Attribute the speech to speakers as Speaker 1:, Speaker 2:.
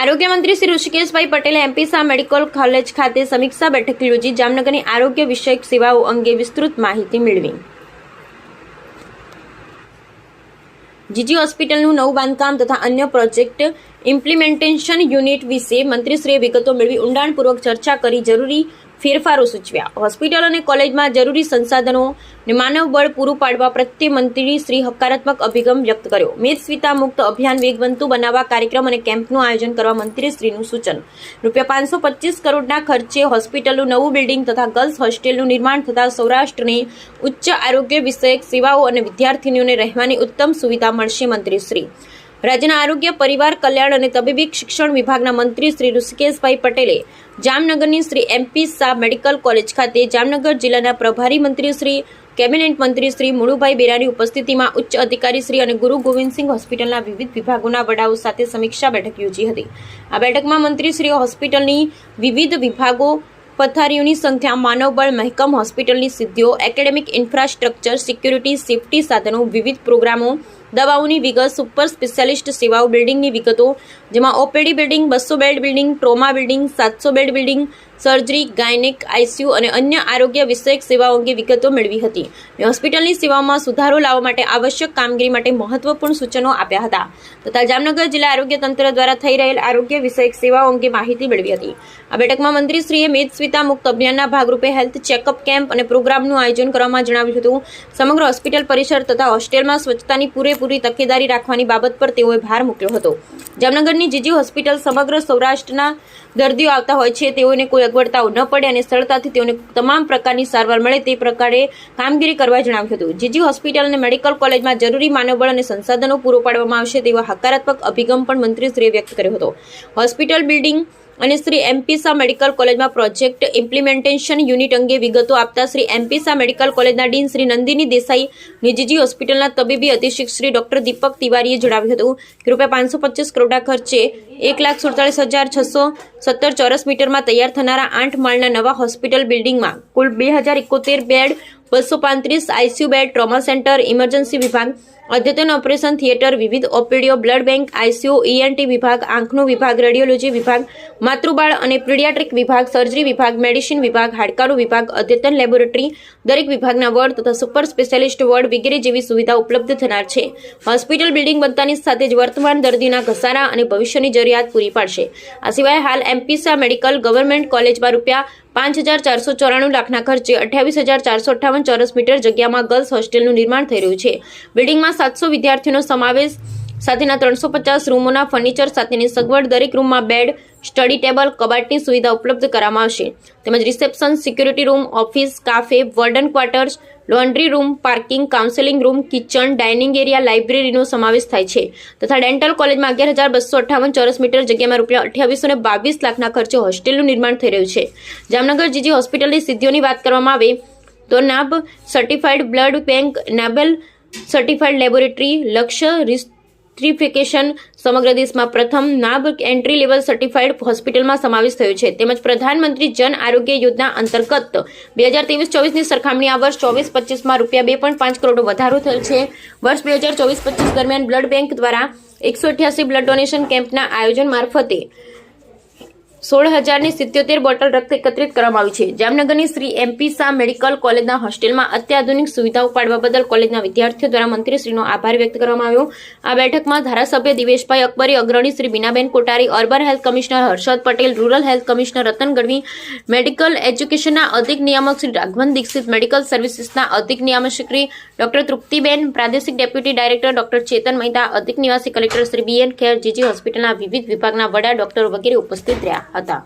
Speaker 1: આરોગ્ય મંત્રી શ્રી ઋષિકેશભાઈ પટેલે એમપી મેડિકલ કોલેજ ખાતે સમીક્ષા બેઠક યોજી જામનગરની આરોગ્ય વિષયક સેવાઓ અંગે વિસ્તૃત માહિતી મેળવી. જીજી હોસ્પિટલનું નવું બાંધકામ તથા અન્ય પ્રોજેક્ટ ઇમ્પ્લિમેન્ટેશન યુનિટ વિશે મંત્રીશ્રીએ વિગતો મેળવી ઊંડાણપૂર્વક ચર્ચા કરી. જરૂરી ફેરફારો સૂચવ્યા. હોસ્પિટલ અને કોલેજમાં જરૂરી સંસાધનો અને માનવબળ પૂરું પાડવા પ્રત્યે મંત્રી શ્રી હકારાત્મક અભિગમ વ્યક્ત કર્યો. મેદસ્વિતા મુક્ત અભિયાન વેગવંતુ બનાવવા કાર્યક્રમ અને કેમ્પનું આયોજન કરવા મંત્રીશ્રીનું સૂચન. રૂપિયા પાંચસો પચીસ કરોડના ખર્ચે હોસ્પિટલનું નવું બિલ્ડિંગ તથા ગર્લ્સ હોસ્ટેલનું નિર્માણ થતા સૌરાષ્ટ્રની ઉચ્ચ આરોગ્ય વિષયક સેવાઓ અને વિદ્યાર્થીનીઓને રહેવાની ઉત્તમ સુવિધા મળશે મંત્રીશ્રી રાજ્યના આરોગ્ય, પરિવાર કલ્યાણ અને તબીબી શિક્ષણ વિભાગના મંત્રી શ્રી ઋષિકેશભાઈ પટેલે જામનગરની Shri MP Shah medical college ખાતે જામનગર જિલ્લાના પ્રભારી મંત્રી શ્રી, કેબિનેટ મંત્રી શ્રી મુળુભાઈ બેરાની ઉપસ્થિતિમાં ઉચ્ચ અધિકારી શ્રી અને ગુરુ ગોવિંદસિંહ હોસ્પિટલના વિવિધ વિભાગોના વડાઓ સાથે સમીક્ષા બેઠક યોજી હતી. આ બેઠકમાં મંત્રી શ્રી હોસ્પિટલની વિવિધ વિભાગો, પથારીઓની સંખ્યા, માનવબળ મહેકમ, હોસ્પિટલની સિદ્ધિઓ, એકેડેમિક ઇન્ફ્રાસ્ટ્રક્ચર, સિક્યુરિટી, સેફટી સાધનો, વિવિધ પ્રોગ્રામો દવાઓની વિગત, સુપર સ્પેશિયાલિસ્ટ સેવાઓ બિલ્ડિંગની વિગતો, જેમાં ઓપીડી બિલ્ડિંગ, બસો બેડ બિલ્ડિંગ, ટ્રોમા બિલ્ડિંગ, સાતસો bed building, surgery, gynaec, ICU અને અન્ય આરોગ્ય વિષયક સેવાઓ અંગે વિગતો મેળવી હતી. અને હોસ્પિટલની સેવાઓમાં સુધારો લાવવા માટે આવશ્યક કામગીરી માટે મહત્વપૂર્ણ સૂચનો આપ્યા હતા, તથા જામનગર જિલ્લા આરોગ્ય તંત્ર દ્વારા થઈ રહેલ આરોગ્ય વિષયક સેવાઓ અંગે માહિતી મેળવી હતી. આ બેઠકમાં મંત્રીશ્રીએ મેદસ્વિતા મુક્ત અભિયાનના ભાગરૂપે હેલ્થ ચેકઅપ કેમ્પ અને પ્રોગ્રામનું આયોજન કરવામાં જણાવ્યું હતું. સમગ્ર હોસ્પિટલ પરિસર તથા હોસ્ટેલમાં સ્વચ્છતાની પૂરેપૂરી તકેદારી રાખવાની બાબત પર તેઓએ ભાર મૂક્યો હતો. જામનગરની જીજી હોસ્પિટલ સમગ્ર સૌરાષ્ટ્રના દર્દીઓ આવતા હોય છે. તેઓને કોઈ અગવડતાઓ ન પડે અને સરળતાથી તેઓને તમામ પ્રકારની સારવાર મળે તે પ્રકારે કામગીરી કરવા જણાવ્યું હતું. જીજી હોસ્પિટલ અને મેડિકલ કોલેજમાં જરૂરી માનવબળ અને સંસાધનો પૂરું પાડવામાં આવશે તેવા હકારાત્મક અભિગમ પણ મંત્રીશ્રીએ વ્યક્ત કર્યો હતો. હોસ્પિટલ બિલ્ડિંગ અને શ્રી એમપી મેડિકલ કોલેજમાં પ્રોજેક્ટ ઇમ્પ્લિમેન્ટેશન યુનિટ અંગે વિગતો આપતા શ્રી એમપી શાહ મેડિકલ કોલેજના ડીન શ્રી નંદિની દેસાઈ, નિજીજી હોસ્પિટલના તબીબી અધિક્ષક શ્રી ડોક્ટર દીપક તિવારીએ જણાવ્યું હતું. કે રૂપિયા પાંચસો પચીસ કરોડના ખર્ચે એક લાખ સુડતાલીસ હજાર છસો સત્તર ચોરસ મીટરમાં તૈયાર થનારા આઠ માળના નવા હોસ્પિટલ બિલ્ડિંગમાં કુલ બે હજાર એકોતેર બેડ, બસો પાંત્રીસ ICU bed, trauma centre, emergency વિભાગ, અદ્યતન ઓપરેશન થિયેટર, વિવિધ ઓપીડીઓ, બ્લડ બેંક આઈસીયુ ઈએનટી વિભાગ, આંખનો વિભાગ, રેડિયોલોજી વિભાગ, માતૃબાળ અને પીડિયાટ્રિક વિભાગ, સર્જરી વિભાગ, મેડિસિન વિભાગ, હાડકાનું વિભાગ, અદ્યતન લેબોરેટરી, દરેક વિભાગના વોર્ડ તથા સુપર સ્પેશિયાલિસ્ટ વોર્ડ વગેરે જેવી સુવિધા ઉપલબ્ધ થનાર છે. હોસ્પિટલ બિલ્ડિંગ બનતાની સાથે જ વર્તમાન દર્દીના ઘસારા અને ભવિષ્યની જરૂરિયાત પૂરી પાડશે. આ સિવાય હાલ એમપીસા મેડિકલ ગવર્મેન્ટ કોલેજમાં રૂપિયા પાંચ હજાર ચારસો ચોરાણું લાખના ખર્ચે અઠ્યાવીસ હજાર ચારસો અઠ્ઠાવન ચોરસ મીટર જગ્યામાં ગર્લ્સ હોસ્ટેલનું નિર્માણ થઈ રહ્યું છે. બિલ્ડિંગમાં સાતસો વિદ્યાર્થીઓનો સમાવેશ, સાથેના ત્રણસો પચાસ રૂમોના ફર્નિચર સાથેની સગવડ, દરેક રૂમમાં બેડ સ્ટડી ટેબલ, કબાટની સુવિધા ઉપલબ્ધ કરવામાં આવશે. તેમજ reception, security room, office, cafe, warden quarters, laundry room, parking, counselling room, kitchen, dining area, લાઇબ્રેરીનો સમાવેશ થાય છે. તથા ડેન્ટલ કોલેજમાં અગિયાર હજાર બસો અઠ્ઠાવન ચોરસ મીટર જગ્યામાં રૂપિયા અઠ્યાવીસો ને બાવીસ લાખના ખર્ચે હોસ્ટેલનું નિર્માણ થઈ રહ્યું છે. જામનગર જીજી હોસ્પિટલની સિદ્ધિઓની વાત કરવામાં આવે તો NABH certified blood bank NABL certified laboratory લક્ષ્ય રિસ્ટ્રિફિકેશન સમગ્ર દેશમાં પ્રથમ નાબ એન્ટ્રી લેવલ સર્ટિફાઈડ હોસ્પિટલમાં સમાવેશ થયો છે. તેમજ પ્રધાનમંત્રી જન આરોગ્ય યોજના અંતર્ગત બે હજાર ત્રેવીસ ચોવીસની સરખામણી આ વર્ષ ચોવીસ પચીસમાં રૂપિયા બે પોઈન્ટ પાંચ કરોડ વધારો થયો છે. વર્ષ બે હજાર ચોવીસ પચીસ દરમિયાન બ્લડ બેંક દ્વારા એકસો અઠ્યાસી બ્લડ ડોનેશન કેમ્પના આયોજન મારફતે સોળ હજારની સિત્યોતેર બોટલ રક્ત એકત્રિત કરવામાં આવી છે. જામનગરની શ્રી એમપી શાહ મેડિકલ કોલેજના હોસ્ટેલમાં અત્યાધુનિક સુવિધાઓ પાડવા બદલ કોલેજના વિદ્યાર્થીઓ દ્વારા મંત્રીશ્રીનો આભાર વ્યક્ત કરવામાં આવ્યો. આ બેઠકમાં ધારાસભ્ય દિવેશભાઈ અકબરી અગ્રણી Shri Binaben Kotari, urban health commissioner Harshad Patel, rural health commissioner Ratan Gadhvi, medical એજ્યુકેશનના અધિક નિયામક શ્રી રાઘવન દીક્ષિત, મેડિકલ સર્વિસીસના અધિક નિયામક શ્રી ડોક્ટર તૃપ્તિબેન, પ્રાદેશિક deputy director doctor Chetan Mehta, અધિક નિવાસી collector Shri BN Kher, GG હોસ્પિટલના વિવિધ વિભાગના વડા ડોક્ટરો વગેરે ઉપસ્થિત રહ્યા. હતા.